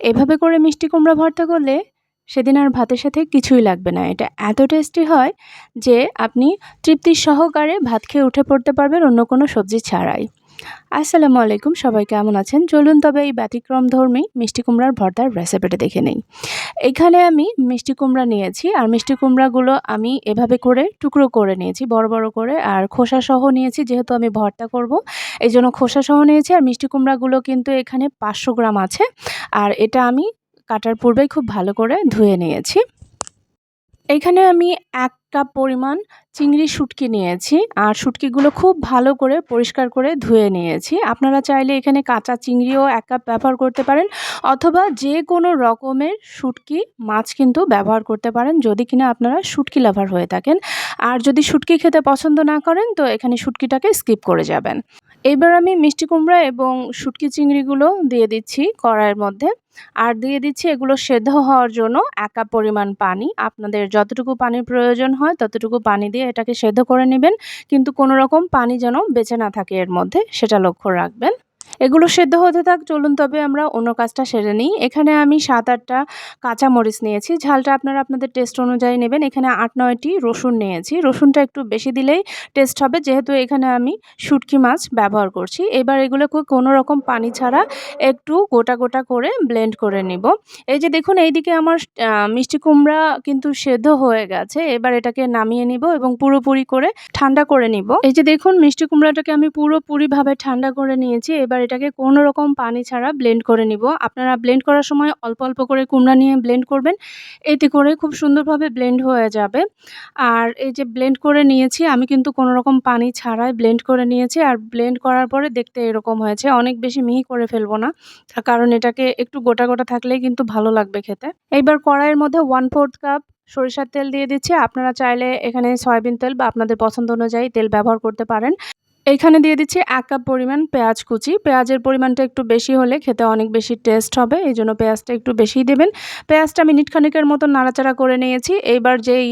এভাবে করে মিষ্টি কুমড়া ভর্তা করলে সেদিন আর ভাতের সাথে কিছুই লাগবে না। এটা এত টেস্টি হয় যে আপনি তৃপ্তির সহকারে ভাত খেয়ে উঠে পড়তে পারবেন অন্য কোনো সবজি ছাড়াই। আসসালামু আলাইকুম, সবাই কেমন আছেন? চলুন তবে এই ব্যতিক্রম ধর্মী মিষ্টি কুমড়ার ভর্তার রেসিপিটা দেখে নেই। এখানে আমি মিষ্টি কুমড়া নিয়েছি, আর মিষ্টি কুমড়াগুলো আমি এভাবে করে টুকরো করে নিয়েছি, বড় বড় করে, আর খোসা সহ নিয়েছি, যেহেতু আমি ভর্তা করব। এই জন্য খোসা সহ নিয়েছি, আর মিষ্টি কুমড়াগুলো কিন্তু এখানে পাঁচশো গ্রাম আছে, আর এটা আমি কাটার পূর্বেই খুব ভালো করে ধুয়ে নিয়েছি। এখানে আমি এক কাপ পরিমাণ চিংড়ি শুটকি নিয়েছি। আর শুটকিগুলো খুব ভালো করে পরিষ্কার করে ধুয়ে নিয়েছি। আপনারা চাইলে এখানে কাঁচা চিংড়িও এক কাপ ব্যবহার করতে পারেন। অথবা যে কোনো রকমের শুটকি মাছ কিন্তু ব্যবহার করতে পারেন যদি কিনা আপনারা শুটকি লাভার হয়ে থাকেন। আর যদি শুটকি খেতে পছন্দ না করেন তো এখানে শুটকিটাকে স্কিপ করে যাবেন। এবার আমি মিষ্টি কুমড়া এবং শুটকি চিংড়িগুলো দিয়ে দিচ্ছি কড়াইয়ের মধ্যে। আর দিয়ে দিচ্ছি এগুলো সেদ্ধ হওয়ার জন্য একা পরিমাণ পানি। আপনাদের যতটুকু পানির প্রয়োজন হয় ততটুকু পানি দিয়ে এটাকে সেদ্ধ করে নেবেন। কিন্তু কোনো রকম পানি যেন বেঁচে না থাকে এর মধ্যে, সেটা লক্ষ্য রাখবেন। এগুলো সেদ্ধ হতে থাক, চলুন তবে আমরা অন্য কাজটা সেরে নিই। এখানে আমি সাত আটটা কাঁচা মরিচ নিয়েছি। ঝালটা আপনারা আপনাদের টেস্ট অনুযায়ী নেবেন। এখানে আট নয়টি রসুন নিয়েছি। রসুনটা একটু বেশি দিলেই টেস্ট হবে, যেহেতু এখানে আমি শুটকি মাছ ব্যবহার করছি। এবার এগুলোকে কোনো রকম পানি ছাড়া একটু গোটা গোটা করে ব্লেন্ড করে নিব। এই যে দেখুন, এইদিকে আমার মিষ্টি কুমড়া কিন্তু সেদ্ধ হয়ে গেছে। এবার এটাকে নামিয়ে নিব এবং পুরোপুরি করে ঠান্ডা করে নিব। এই যে দেখুন, মিষ্টি কুমড়াটাকে আমি পুরোপুরিভাবে ঠান্ডা করে নিয়েছি। এবার এটাকে কোনো রকম পানি ছাড়া ব্লেন্ড করে নিব। আপনারা ব্লেন্ড করার সময় অল্প অল্প করে কুমড়া নিয়ে ব্লেন্ড করবেন। এতে করে খুব সুন্দরভাবে ব্লেন্ড হয়ে যাবে। আর এই যে ব্লেন্ড করে নিয়েছি, আমি কিন্তু কোনো রকম পানি ছাড়াই ব্লেন্ড করে নিয়েছি। আর ব্লেন্ড করার পরে দেখতে এরকম হয়েছে। অনেক বেশি মিহি করে ফেলব না। কারণ এটাকে একটু গোটা গোটা থাকলেই কিন্তু ভালো লাগবে খেতে। এইবার কড়াইয়ের মধ্যে ওয়ান ফোর্থ কাপ সরিষার তেল দিয়ে দিচ্ছি। আপনারা চাইলে এখানে সয়াবিন তেল বা আপনাদের পছন্দ অনুযায়ী তেল ব্যবহার করতে পারেন। এইখানে দিয়ে দিচ্ছি এক কাপ পরিমাণ পেঁয়াজ কুচি। পেঁয়াজের পরিমাণটা একটু বেশি হলে খেতে অনেক বেশি টেস্ট হবে এই জন্য পেঁয়াজটা একটু বেশিই দেবেন। পেঁয়াজটা মিনিট খানিকের মতো নাড়াচাড়া করে নিয়েছি। এইবার যেই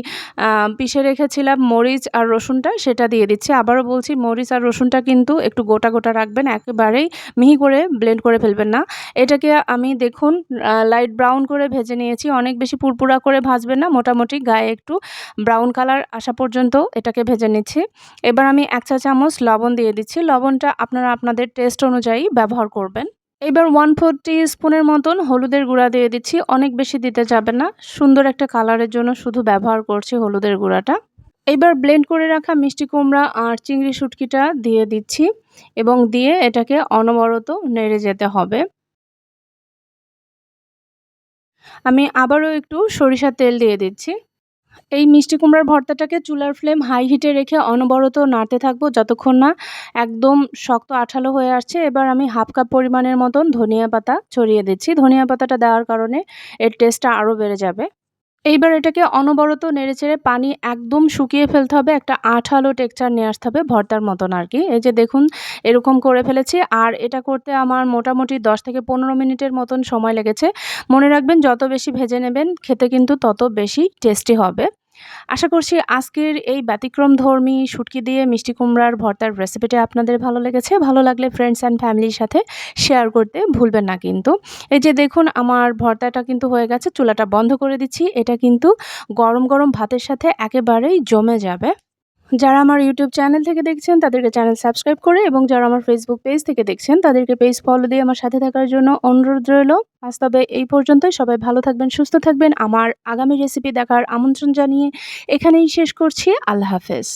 পিষে রেখেছিলাম মরিচ আর রসুনটা সেটা দিয়ে দিচ্ছি। আবারও বলছি, মরিচ আর রসুনটা কিন্তু একটু গোটা গোটা রাখবেন, একেবারেই মিহি করে ব্লেন্ড করে ফেলবেন না। এটাকে আমি দেখুন লাইট ব্রাউন করে ভেজে নিয়েছি। অনেক বেশি পুরপুরা করে ভাজবেন না, মোটামুটি গায়ে একটু ব্রাউন কালার আসা পর্যন্ত এটাকে ভেজে নিচ্ছি। এবার আমি এক চা চামচ লবণ লবণ দিয়ে দিচ্ছি। লবণটা আপনারা আপনাদের টেস্ট অনুযায়ী ব্যবহার করবেন। এবার ওয়ান ফোর স্পুনের মতন হলুদের গুঁড়া দিয়ে দিচ্ছি। অনেক বেশি দিতে যাবে না। সুন্দর একটা কালারের জন্য শুধু ব্যবহার করছি হলুদের গুঁড়াটা। এবার ব্লেন্ড করে রাখা মিষ্টি কুমড়া আর চিংড়ি শুটকিটা দিয়ে দিচ্ছি এবং দিয়ে এটাকে অনবরত নেড়ে যেতে হবে। আমি আবারও একটু সরিষার তেল দিয়ে দিচ্ছি। এই মিষ্টি কুমড়ার ভর্তাটাকে চুলার ফ্লেম হাই হিটে রেখে অনবরত নাড়তে থাকব যতক্ষণ না একদম শক্ত আঠালো হয়ে আসছে। এবার আমি হাফ কাপ পরিমাণের মতন ধনিয়া পাতা ছড়িয়ে দিচ্ছি। ধনিয়া পাতাটা দেওয়ার কারণে এর টেস্টটা আরও বেড়ে যাবে। এইবার এটাকে অনবরত নেড়েচেড়ে পানি একদম শুকিয়ে ফেলতে হবে, একটা আঠালো টেক্সচার নিয়ে আসতে হবে ভর্তার মতন আর কি। এই যে দেখুন, এরকম করে ফেলেছি আর এটা করতে আমার মোটামুটি দশ থেকে পনেরো মিনিটের মতন সময় লেগেছে। মনে রাখবেন, যত বেশি ভেজে নেবেন, খেতে কিন্তু তত বেশি টেস্টি হবে। আশা করছি আজকের এই ব্যতিক্রম ধর্মী শুটকি দিয়ে মিষ্টি কুমড়ার ভর্তার রেসিপিটা আপনাদের ভালো লেগেছে। ভালো লাগলে ফ্রেন্ডস অ্যান্ড ফ্যামিলির সাথে শেয়ার করতে ভুলবেন না কিন্তু। এই যে দেখুন, আমার ভর্তাটা কিন্তু হয়ে গেছে, চুলাটা বন্ধ করে দিচ্ছি। এটা কিন্তু গরম গরম ভাতের সাথে একেবারেই জমে যাবে। যারা আমার ইউটিউব চ্যানেল থেকে দেখছেন, তাদেরকে চ্যানেল সাবস্ক্রাইব করে এবং যারা আমার ফেসবুক পেজ থেকে দেখছেন, তাদেরকে পেজ ফলো দিয়ে আমার সাথে থাকার জন্য অনুরোধ রইল। আজ তবে এই পর্যন্তই। সবাই ভালো থাকবেন, সুস্থ থাকবেন। আমার আগামী রেসিপি দেখার আমন্ত্রণ জানিয়ে এখানেই শেষ করছি। আল্লাহ হাফেজ।